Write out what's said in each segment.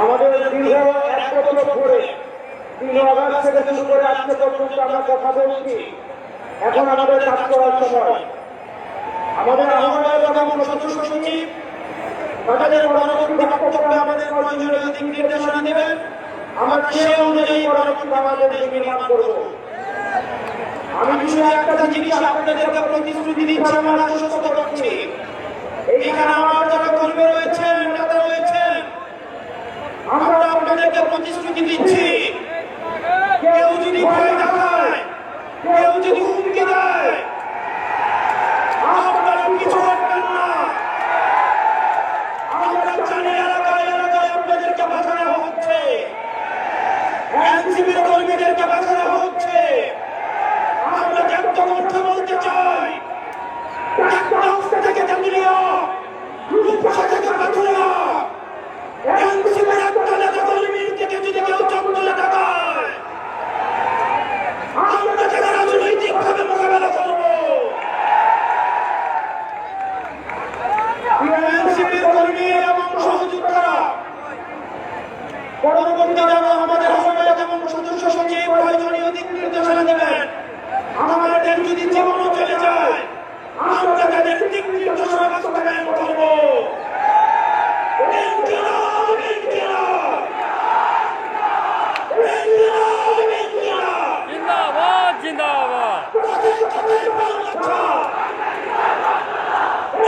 আমাদের বছর ধরে তিন আগস্ট থেকে শুরু করে আজকে পর্যন্ত আমরা কথা বলছি। এখন আমাদের কাজ করার সময়। আমাদের বক্তব্যে আমাদের আমি একটা জিনিস প্রতিশ্রুতি দিচ্ছি আমার আশ্বস্ত করছি। এইখানে আমার যারা কর্মী রয়েছেন আমরা আপনাদেরকে প্রতিশ্রুতি দিচ্ছি। কেউ যদি ভয় দেখায় কেউ যদি হুমকি দেয় আপনারা কিছু করবেন না আমরা জানি এলাকায় এলাকায় আপনাদেরকে বাঁচানো হচ্ছে এনসিবির কর্মীদেরকে বাঁচানো হচ্ছে আমরা ব্যক্ত করতে বলতে চাই রাস্তা থেকে জানিয়ে রূপসা থেকে বাঁচুয়া এনসিবির একটা নেতা কর্মীর থেকে যদি কেউ চন্দ্রে টাকায় আমরা তাকে রাজনৈতিক ভাবে মোকাবেলা করব এনসিপির কর্মী এবং সহযোগিতারা পরবর্তী যেন আমাদের আহ্বায়ক এবং সদস্য সচিব প্রয়োজনীয় দিক নির্দেশনা দেবেন। আমাদের যদি জীবনও চলে যায় আমরা তাদের দিক নির্দেশনা বাস্তবায়ন করব! জিন্দাবাদ জিন্দাবাদ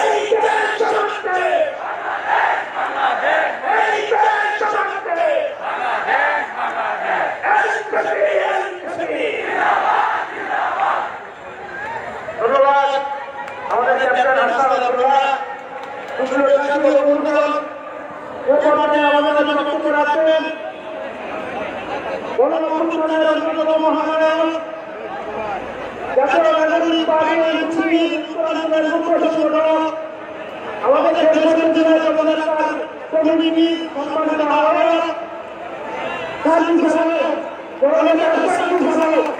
এই দেশ সমাজে এই দেশ সমাজে বাংলাদেশ বাংলাদেশ ধন্যবাদ আমাদের ক্যাপ্টেন হাসান আব্দুল্লাহ কুশলের সাথে অনুরোধ এরপরে আমাদের বক্তব্য রাখবেন গণমাধ্যমের অন্যতম মহানায়ক জাতীয় নাগরিক পার্টির সাহেব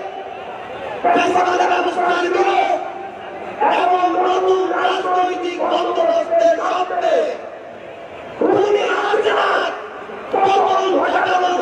পেশাদার ব্যবস্থা দিবে এবং নতুন রাজনৈতিক বন্দোবস্তের সামনে খুনি আলোচনার পতন ঘটানোর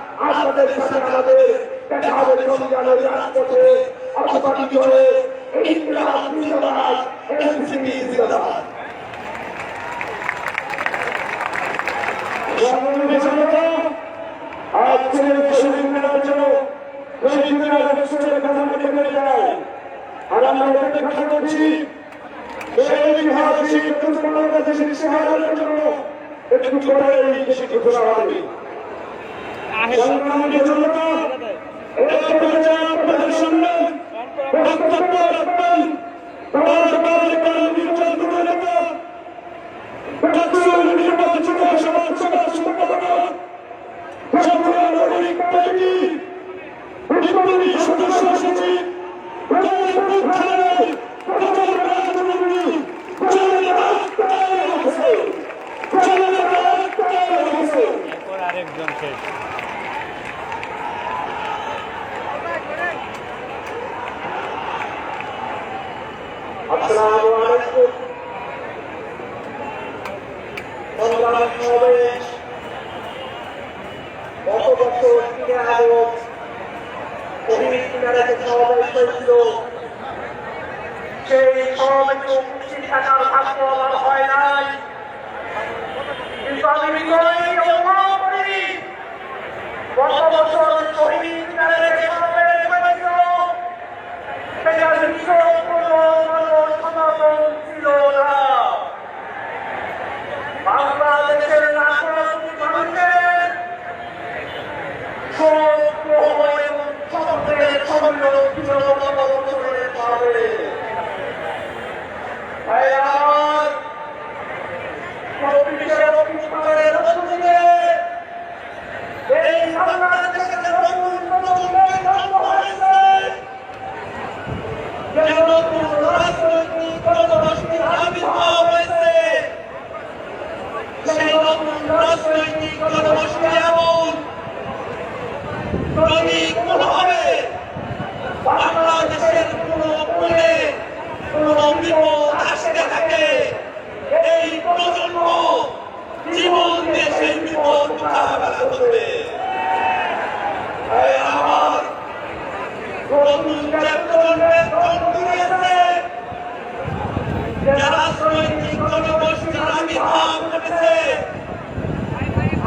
আপনাদের সাথে আমাদের দেখা হবে রমজানের রাজপথে। অথবা বিজয়ে ইনকলাব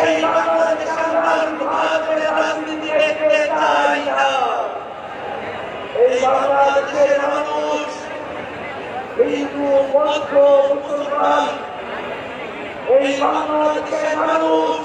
এই বাংলাদেশ আমরা ভারতের দেখতে চাই না এই বাংলাদেশের মানুষ হিন্দু বৌদ্ধ মুসলমান এই বাংলাদেশের মানুষ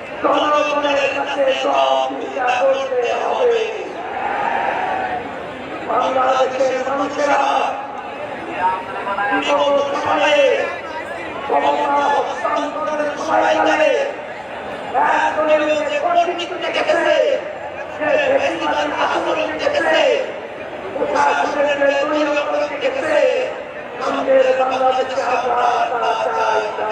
জনগণের কাছে সব বিচার করতে হবে। বাংলাদেশের মানুষেরা সময়ে আমাদের বাংলাদেশে আমরা তা চাই না।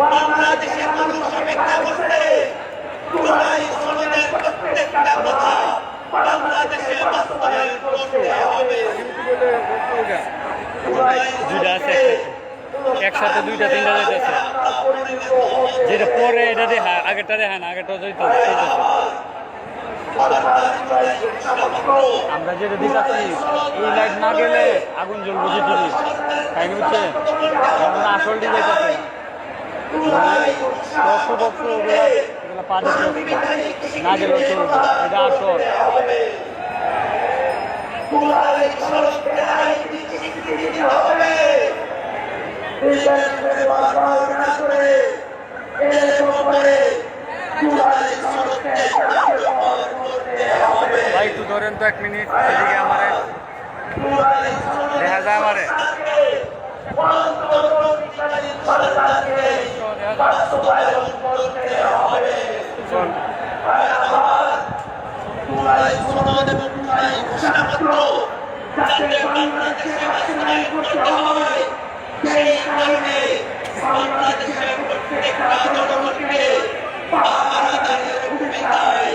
বাংলাদেশের মানুষ অপেক্ষা করছে জুলাই সনদের প্রত্যেকটা কথা বাংলাদেশে বাস্তবায়ন করতে হবে দুইটা আছে একসাথে দুইটা, তিনটা যাইতেছে। যেটা পরে এটা দেখা, আগেরটা দেখা না, আগেরটা যাইতো। আমরা যেটা দিতেছি এই লাইট না গেলে আগুন জ্বলবো যে টিভি তাই বুঝছে আসল যাইতেছে। বক্স বক্স ওগুলা ওগুলা পা দিতে না গেলেও চলবে এটা আসল ভাই একটু ধরেন তো এক মিনিট এদিকে আমারে দেখা যায় আমারে বাস্তবায়ন করতে হবে চল জুলাই সনদ এবং জুলাই ঘোষণাপত্র যাতে বাংলাদেশে বাস্তবায়ন করতে হয় সেই কারণে বাংলাদেশের প্রত্যেকটা জনগণকে পাহারাদারের ভূমিকায়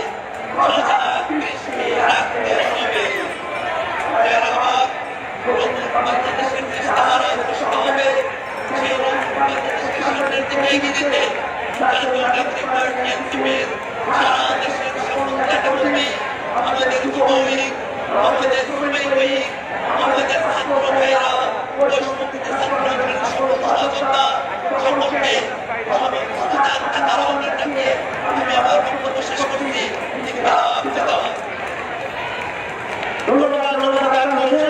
কথা দৃষ্টি রাখতে হবে ভাইয়েরা আমার, প্রথম বাংলাদেশের যে সাহারা হবে সেই বাংলাদেশের সামনের দিকে এগিয়ে জাতীয় নাগরিক পার্টি এনসিপির সারা দেশের সকল নেতাকর্মী আমাদের যুবলীগ আমাদের শ্রমিক লীগ আমাদের ছাত্র ভাইয়েরা বৈষম্যমুক্ত ছাত্র সংগঠনের সকল সদস্যরা সকলকে আমি সাধারণ কারণ দেখিয়ে আমি আমার বক্তব্য শেষ করছি ধন্যবাদ ধন্যবাদ ধন্যবাদ আপনাদের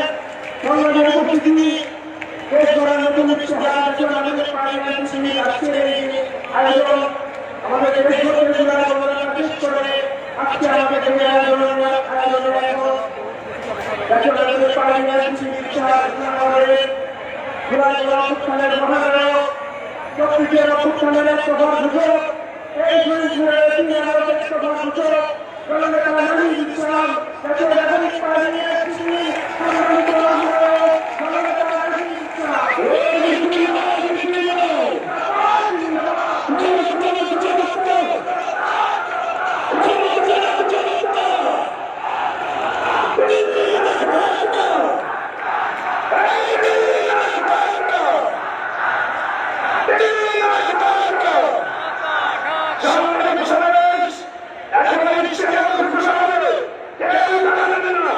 সংগ্রামের উপস্থিতি দেশ গড়ার নতুন উৎসব আয়োজন আমাদের পার্লামেন্ট শ্রেণির আজকের এই আয়োজন আমাদের দেশ গড়তে জেলার অবদান শেষ করে আজকে আমাদের এই আয়োজনের আয়োজনের এখন নাগরিক পার্লামেন্ট জেলা উত্থানের মহানায়ক প্রকৃতির উত্থানের প্রধান সূচক এই শরীরের তিন প্রধান সূচক জননেতা নাহিদ ইসলাম জাতীয় পার্লামেন্ট শ্রেণি সংগ্রামিত মহানায়ক জননেতা নাহিদ ইসলাম সংগ্রামী সমাবেশ একেবারে নিশ্চিত ঘোষণা হবে কেউ জানাবেন না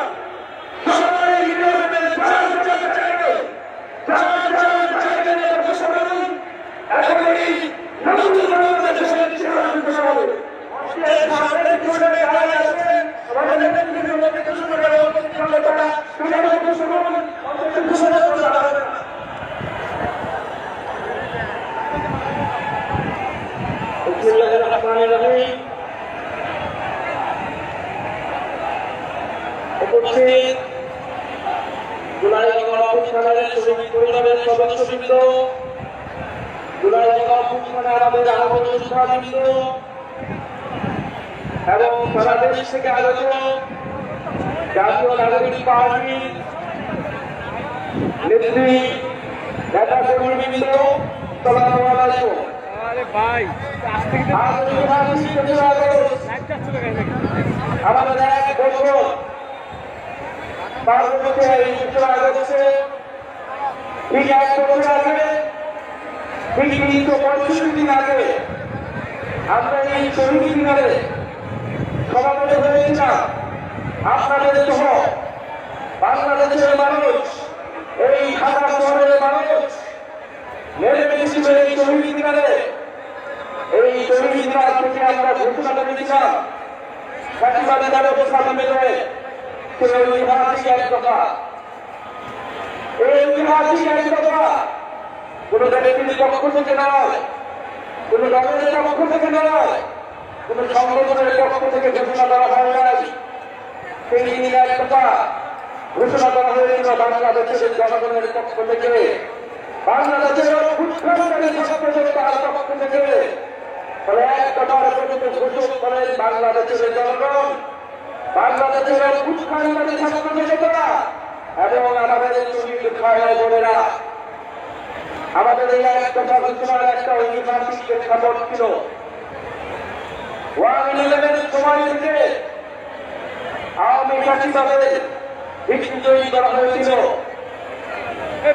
অভ্যুত্থানের শ্রমিক পরিবারের সদস্যবৃন্দ জুলাই অভ্যুত্থানে আমাদের আহত যোদ্ধাবৃন্দ এবং সারা দেশ থেকে আগত জাতীয় নাগরিক পার্টি নেত্রী নেতা কর্মীবৃন্দ আমাদের এক বছর পার হচ্ছে এই তেসরা আগস্টে এক বছর আগে ঠিক তিনশো পঁয়ষট্টি দিন আগে আমরা এই শহীদ মিনারে সমাবেত হয়েছিলাম আপনাদের সহ বাংলাদেশের মানুষ, এই ঢাকা শহরের মানুষ, নেমে এসেছিল এই শহীদ মিনারে এই শহীদ মিনার থেকে আমরা ঘোষণা করেছিলাম ফাঁসিবাদী ব্যবস্থা নেমে যায় সে ঐতিহাসিক এক কথা। এই ঐতিহাসিক এক কথা কোন ব্যক্তির পক্ষ থেকে নয় কোন দলের পক্ষ থেকে নয় কোন সংগঠনের পক্ষ থেকে ঘোষণা করা হয় নাই সেই কথা ঘোষণা করা হয়েছিল বাংলাদেশের জনগণের পক্ষ থেকে। বাংলাদেশের জনগণ। বাংলাদেশের এবং আমাদের আমাদের এই এক কথা ঘোষণার একটা ঐতিহাসিক প্রেক্ষাপট ছিল। ওয়ান ইলেভেন সময় থেকে আওয়ামী ভিত্তি তৈরি করা হয়েছিল।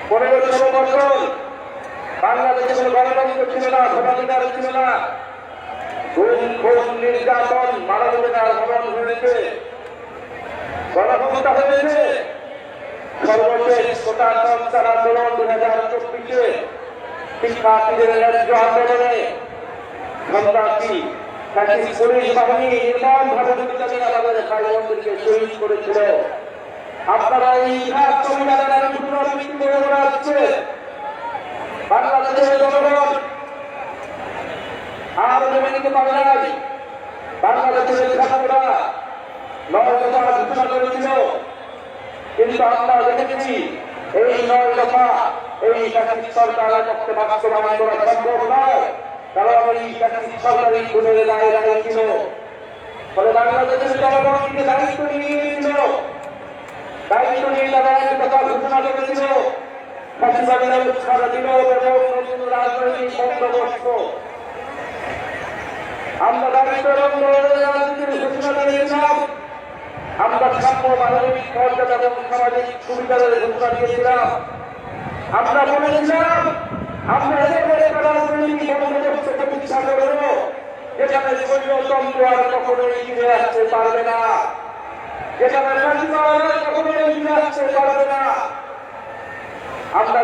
পনেরো ষোলো বছর বাংলাদেশে কোনো গণতন্ত্র ছিল না, ভোটাধিকার ছিল না। খুন খুন, নির্যাতন মানবাধিকার ভবন হয়েছে। গণহত্যা হয়েছে। সর্বশেষ কোটা সংস্কার আন্দোলন দু হাজার চব্বিশে শিক্ষার্থীদের ন্যায্য আন্দোলনে সন্ত্রাসী ফ্যাসিস্ট পুলিশ বাহিনী নির্মম ভাবে আমাদের ভাই বোনদেরকে শহীদ করেছিল? আপনারা এই ইতিহাস সংবিধানের পুনরাবৃত্তি করে বেড়াচ্ছে বাংলাদেশের জনগণ আর মেনে নিতে পারে নাই ছাত্ররা দফা ঘোষণা করেছিল। কিন্তু আমরা দেখেছি। এই নয় দফা, এই ফ্যাসিস্ট সরকারের পক্ষে বাস্তবায়ন করা সম্ভব নয়। কারণ এই ফ্যাসিস্ট সরকারই খুনের দায় দায় ছিল ফলে বাংলাদেশের জনগণকে দায়িত্ব নিয়ে নিয়েছিল। দায়িত্ব নিয়ে তারা কথা ঘোষণা করেছিল। ফাঁসিবাদীরা উৎসাহ দিল এবং রাজনৈতিক বন্দোবস্ত। আমরা দায়িত্ব এবং রাজনীতির ঘোষণা দিয়েছিলাম আমরা সাম্য মানবিক মর্যাদা এবং সামাজিক সুবিধার ঘোষণা দিয়েছিলাম। আমরা বলেছিলাম আমরা প্রতিষ্ঠা করব, যেখানে শৈলতন্ত্র আর কখনোই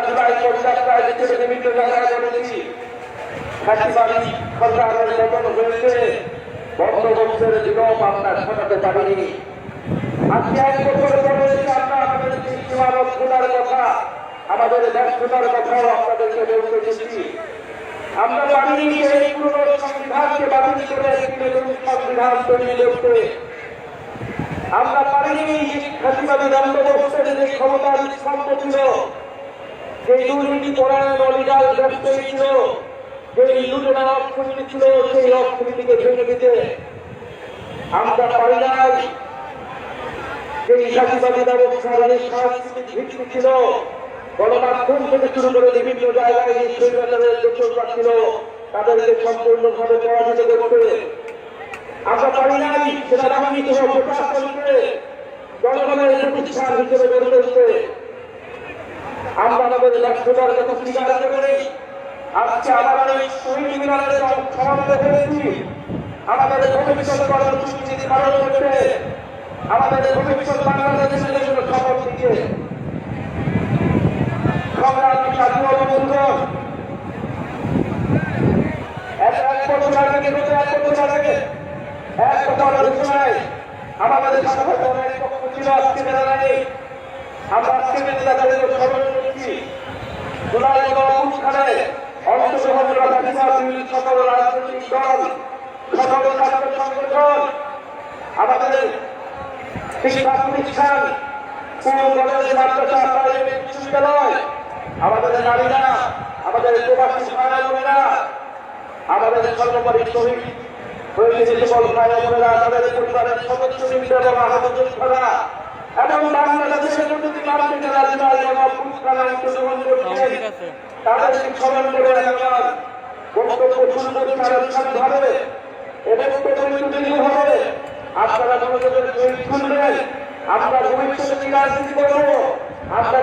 জুলাই পর্যাপ্তায় বিভিন্ন জায়গায় বলেছি আমরা ঘটাতে পারিনি। আজকে এক বছর পরে আমরা আমাদের যে সীমাবদ্ধতার কথা, আমাদের ব্যর্থতার কথাও আপনাদেরকে বলতে এসেছি। আমরা পারিনি এই পুরনো সংবিধানকে বাতিল করে একটি নতুন সংবিধান তৈরি করতে। আমরা পারিনি ফাঁসিবাদী বন্দোবস্তের যে ক্ষমতার স্তম্ভ ছিল, যে দুর্নীতি পরায়ণ অলিগাল ব্যবসায়ী যে সেই আমরা পারি নাই। যে জাতিবাদী ব্যবস্থার যে সাংস্কৃতিক ভিত্তি ছিল। গণমাধ্যম থেকে শুরু করে বিভিন্ন জায়গায় যে স্বৈরাচারের দোষরা ছিল, তাদেরকে সম্পূর্ণভাবে পরাজিত করতে। আমরা পারি নাই সেনাবাহিনী সহ প্রশাসনকে জনগণের প্রতিষ্ঠান হিসেবে গড়ে তুলতে। আমরা আমাদের ব্যর্থতার কথা স্বীকার করে আজকে আমার এই শহীদ মিনারে সমাবেত হয়েছি। আমাদের ভবিষ্যৎ কর্মসূচি নির্ধারণ করতে আমাদের ভবিষ্যৎ বাংলাদেশের জন্য খবর দিতে সংগ্রামী জাতীয় বন্ধুগণ এক বছর আগে বিগত এক বছর আগে, এক কথা ঘোষণায় আমাদের অনেক পক্ষ ছিল, আজকে যারা নেই। আমরা আজকে তাদেরকে স্মরণ করছি জুলাই অনুষ্ঠানে অংশগ্রহণ করা সকল রাজনৈতিক দল, সকল ছাত্র সংগঠন, আমাদের শিক্ষা প্রতিষ্ঠান স্কুল কলেজ মাদ্রাসা প্রাইভেট বিশ্ববিদ্যালয় আমাদের নারীরা আমাদের প্রবাসী বোনেরা আমাদের সর্বোপরি শহীদ হয়েছে সকল বোনেরা তাদের পরিবারের সদস্যবৃন্দ এবং আহত যোদ্ধারা এবং বাংলাদেশের প্রতি মানবিক রাজনৈতিক এবং অভ্যুত্থানে অংশগ্রহণ করছেন। তাদেরকে স্মরণ করে আমার বক্তব্য শুরু করছি আনুষ্ঠানিকভাবে এবং হবে আপনারা মনোযোগের শুনবেন। আমরা ভবিষ্যতে রাজনীতি করব আমরা